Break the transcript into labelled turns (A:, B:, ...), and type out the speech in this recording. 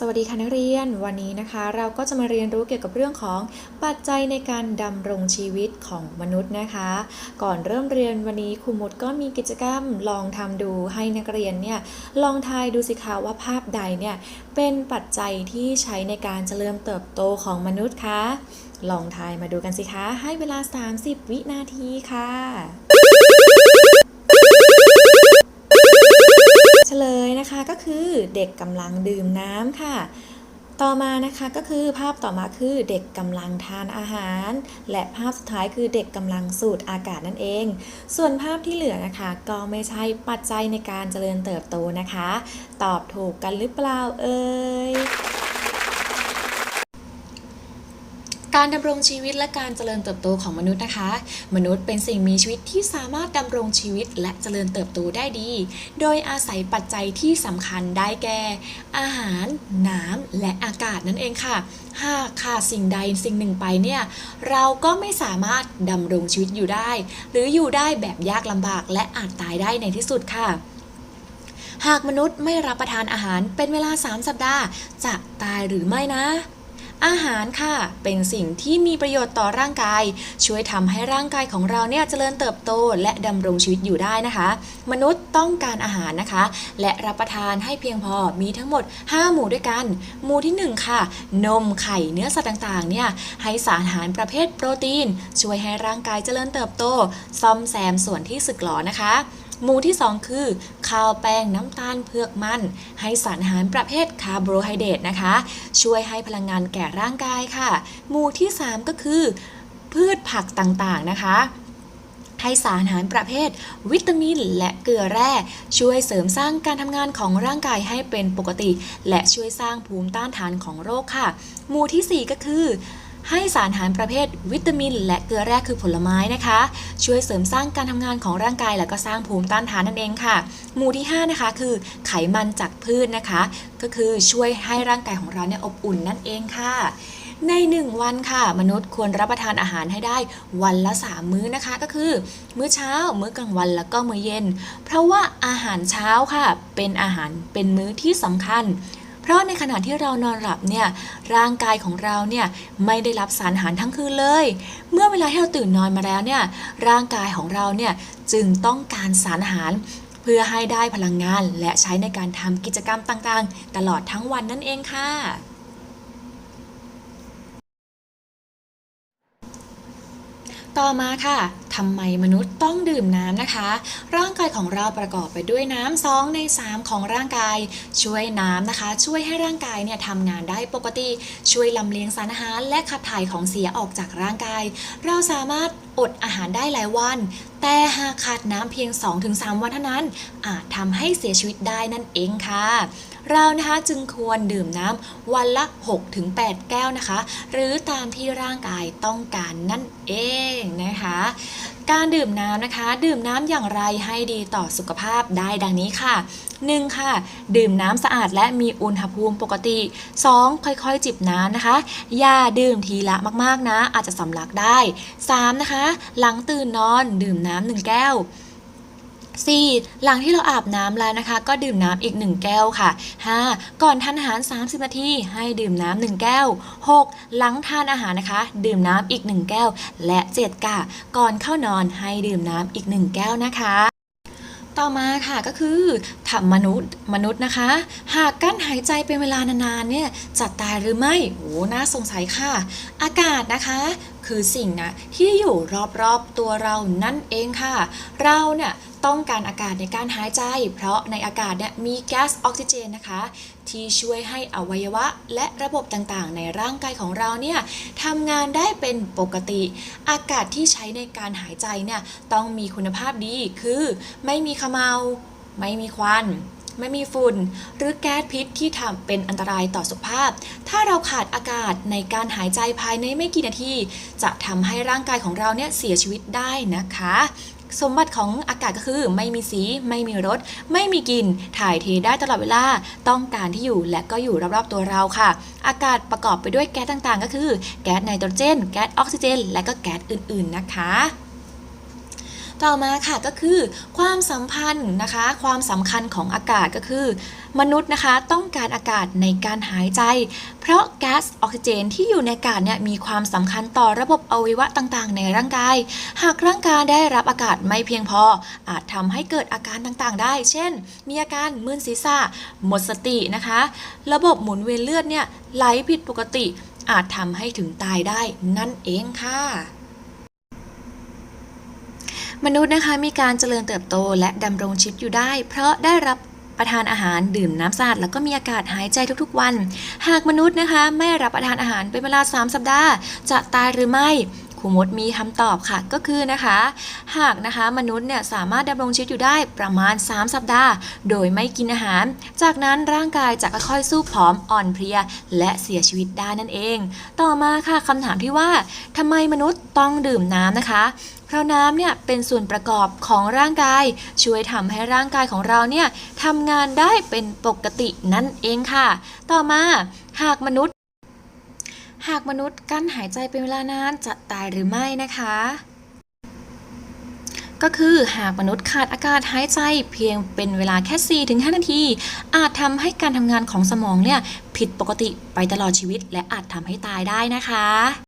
A: สวัสดีค่ะนักเรียน วันนี้นะคะ เราก็จะมาเรียนรู้เกี่ยวกับเรื่องของปัจจัยในการดำรงชีวิตของมนุษย์นะคะ ก่อนเริ่มเรียนวันนี้ครูมดก็มีกิจกรรมลองทำดูให้นักเรียนเนี่ยลองทายดูสิคะว่าภาพใดเนี่ยเป็นปัจจัยที่ใช้ในการเจริญเติบโตของมนุษย์คะลองทายมาดูกันสิคะ ให้เวลา 30 วินาทีค่ะ คะก็คือเด็กกำลังดื่มน้ำค่ะ ต่อมานะคะก็คือภาพต่อมาคือเด็กกำลังทานอาหาร และภาพสุดท้ายคือเด็กกำลังสูดอากาศนั่นเอง ส่วนภาพที่เหลือนะคะ ก็ไม่ใช่ปัจจัยในการเจริญเติบโตนะคะ ตอบถูกกันหรือเปล่าเอ่ย การดำรงชีวิตและการเจริญเติบโตของมนุษย์นะคะ มนุษย์เป็นสิ่งมีชีวิตที่สามารถดำรงชีวิตและเจริญเติบโตได้ดี โดยอาศัยปัจจัยที่สำคัญได้แก่ อาหาร น้ำและอากาศนั่นเองค่ะ หากขาดสิ่งใดสิ่งหนึ่งไปเนี่ยเราก็ไม่สามารถดำรงชีวิตอยู่ได้ หรืออยู่ได้แบบยากลำบากและอาจตายได้ในที่สุดค่ะหากมนุษย์ไม่รับประทานอาหารเป็นเวลา 3 สัปดาห์ จะตายหรือไม่นะ อาหารค่ะ เป็นสิ่งที่มีประโยชน์ต่อร่างกาย ช่วยทำให้ร่างกายของเราเนี่ยเจริญเติบโตและดำรงชีวิตอยู่ได้นะคะ มนุษย์ต้องการอาหารนะคะ และรับประทานให้เพียงพอมีทั้งหมด 5 หมู่ด้วยกัน หมู่ที่ 1 ค่ะ นมไข่เนื้อสัตว์ต่างๆเนี่ยให้สารอาหารประเภทโปรตีน ช่วยให้ร่างกายเจริญเติบโต ซ่อมแซมส่วนที่สึกหรอนะคะหมู่ที่ 2 คือ ข้าวแป้งน้ำตาลเผือกมัน ให้สารอาหารประเภทคาร์โบไฮเดรตนะคะ ช่วยให้พลังงานแก่ร่างกายค่ะ หมู่ที่ 3 ก็คือ พืชผักต่างๆนะคะให้สารอาหารประเภท วิตามิน และเกลือแร่ ช่วยเสริมสร้างการทำงานของร่างกายให้เป็นปกติ และช่วยสร้างภูมิต้านทานของโรคค่ะ หมู่ทีสี่4 ก็คือ ให้สารอาหารประเภทวิตามิน และเกลือแร่คือผลไม้นะคะ ช่วยเสริมสร้างการทำงานของร่างกาย และก็สร้างภูมิต้านทานนั่นเองค่ะ หมู่ที่ 5 นะคะ คือไขมันจากพืชนะคะ ก็คือช่วยให้ร่างกายของเราเนี่ยอบอุ่นนั่นเองค่ะใน 1 วันค่ะ มนุษย์ควรรับประทานอาหารให้ได้วันละ 3 มื้อนะคะก็คือ มื้อเช้า มื้อกลางวันแล้วก็มื้อเย็น เพราะว่าอาหารเช้าค่ะ เป็นอาหารเป็นมื้อที่สำคัญ ราะในขณะที่เรานอนหลับเนี่ยร่างกายของเราเนี่ยไม่ได้รับสารอาหารทั้งคืนเลย เมื่อเวลาที่เราตื่นนอนมาแล้วเนี่ยร่างกายของเราเนี่ยจึงต้องการสารอาหารเพื่อให้ได้พลังงานและใช้ในการทำกิจกรรมต่างๆ ตลอดทั้งวันนั่นเองค่ะต่อมาค่ะ ทำไมมนุษย์ต้องดื่มน้ำนะคะ ร่างกายของเราประกอบไปด้วยน้ำสองใน3ของร่างกาย ช่วยน้ำนะคะ ช่วยให้ร่างกายเนี่ยทำงานได้ปกติ ช่วยลำเลียงสารอาหารและขับถ่ายของเสียออกจากร่างกาย เราสามารถอดอาหารได้หลายวัน แต่หากขาดน้ำเพียง 2-3 วันเท่านั้น อาจทำให้เสียชีวิตได้นั่นเองค่ะเรานะคะจึงควรดื่มน้ำวันละ 6-8 แก้วนะคะ หรือตามที่ร่างกายต้องการนั่นเองนะคะ การดื่มน้ำนะคะ ดื่มน้ำอย่างไรให้ดีต่อสุขภาพได้ดังนี้ค่ะ 1. ค่ะ ดื่มน้ำสะอาดและมีอุณหภูมิปกติ 2. ค่อยๆ จิบน้ำนะคะ อย่าดื่มทีละมากๆนะ อาจจะสำลักได้ 3. นะคะ หลังตื่นนอนดื่มน้ำหนึ่งแก้ว 4. หลังที่เราอาบน้ำแล้วนะคะ ก็ดื่มน้ำอีก 1 แก้วค่ะ 5. ก่อนทานอาหาร 30 นาทีให้ดื่มน้ำ1แก้ว 6. หลังทานอาหารนะคะ ดื่มน้ำอีก 1 แก้ว และ 7 ค่ะ ก่อนเข้านอนให้ดื่มน้ำอีก 1 แก้วนะคะต่อมาค่ะก็คือทำมนุษย์มนุษย์นะคะ หากกั้นหายใจเป็นเวลานานๆเนี่ยจะตายหรือไม่โอ้น่าสงสัยค่ะ อากาศนะคะ คือสิ่งนะที่อยู่รอบๆตัวเรานั่นเองค่ะ เราเนี่ยต้องการอากาศในการหายใจ เพราะในอากาศเนี่ยมีแก๊สออกซิเจนนะคะ ที่ช่วยให้อวัยวะและระบบต่างๆ ในร่างกายของเราเนี่ยทำงานได้เป็นปกติ อากาศที่ใช้ในการหายใจเนี่ยต้องมีคุณภาพดีคือ ไม่มีขมเมาไม่มีควัน ไม่มีฝุ่น หรือแก๊สพิษที่ทำเป็นอันตรายต่อสุขภาพ ถ้าเราขาดอากาศในการหายใจภายในไม่กี่นาที จะทำให้ร่างกายของเราเนี่ยเสียชีวิตได้นะคะ สมบัติของอากาศก็คือ ไม่มีสี ไม่มีรส ไม่มีกลิ่น ถ่ายเทได้ตลอดเวลา ต้องการที่อยู่และก็อยู่รอบๆตัวเราค่ะ อากาศประกอบไปด้วยแก๊สต่างๆ ก็คือ แก๊สไนโตรเจน แก๊สออกซิเจน และก็แก๊สอื่นๆนะคะ ต่อมาค่ะก็คือความสัมพันธ์นะคะ ความสำคัญของอากาศก็คือ มนุษย์นะคะต้องการอากาศในการหายใจ เพราะก๊าซออกซิเจนที่อยู่ในอากาศเนี่ยมีความสำคัญต่อระบบอวัยวะต่างๆ ในร่างกาย หากร่างกายได้รับอากาศไม่เพียงพอ อาจทำให้เกิดอาการต่างๆ ได้ เช่น มีอาการมึนศีรษะ หมดสตินะคะ ระบบหมุนเวียนเลือดเนี่ยไหลผิดปกติอาจทำให้ถึงตายได้นั่นเองค่ะ มนุษย์นะคะมีการเจริญเติบโตและดำรงชีวิตอยู่ได้ เพราะได้รับประทานอาหารดื่มน้ำสะอาดแล้วก็มีอากาศหายใจทุกๆวัน หากมนุษย์นะคะไม่รับประทานอาหารเป็นเวลา 3 สัปดาห์ จะตายหรือไม่ครูมดมีคำตอบค่ะก็คือนะคะ หากนะคะมนุษย์เนี่ยสามารถดำรงชีวิตอยู่ได้ประมาณ 3 สัปดาห์ โดยไม่กินอาหาร จากนั้นร่างกายจะค่อยๆสู้ผอมอ่อนเพลีย และเสียชีวิตได้นั่นเอง ต่อมาค่ะคำถามที่ว่าทำไมมนุษย์ต้องดื่มน้ำนะคะ เพราะน้ำเนี่ยเป็นส่วนประกอบของร่างกาย ช่วยทำให้ร่างกายของเราเนี่ยทำงานได้เป็นปกตินั่นเองค่ะ ต่อมาหากมนุษย์ หากมนุษย์กั้นหายใจเป็นเวลานานจะตายหรือไม่นะคะก็คือหากมนุษย์ขาดอากาศหายใจเพียงเป็นเวลาแค่ 4-5 นาที อาจทำให้การทำงานของสมองเนี่ยผิดปกติไปตลอดชีวิต และอาจทำให้ตายได้นะคะ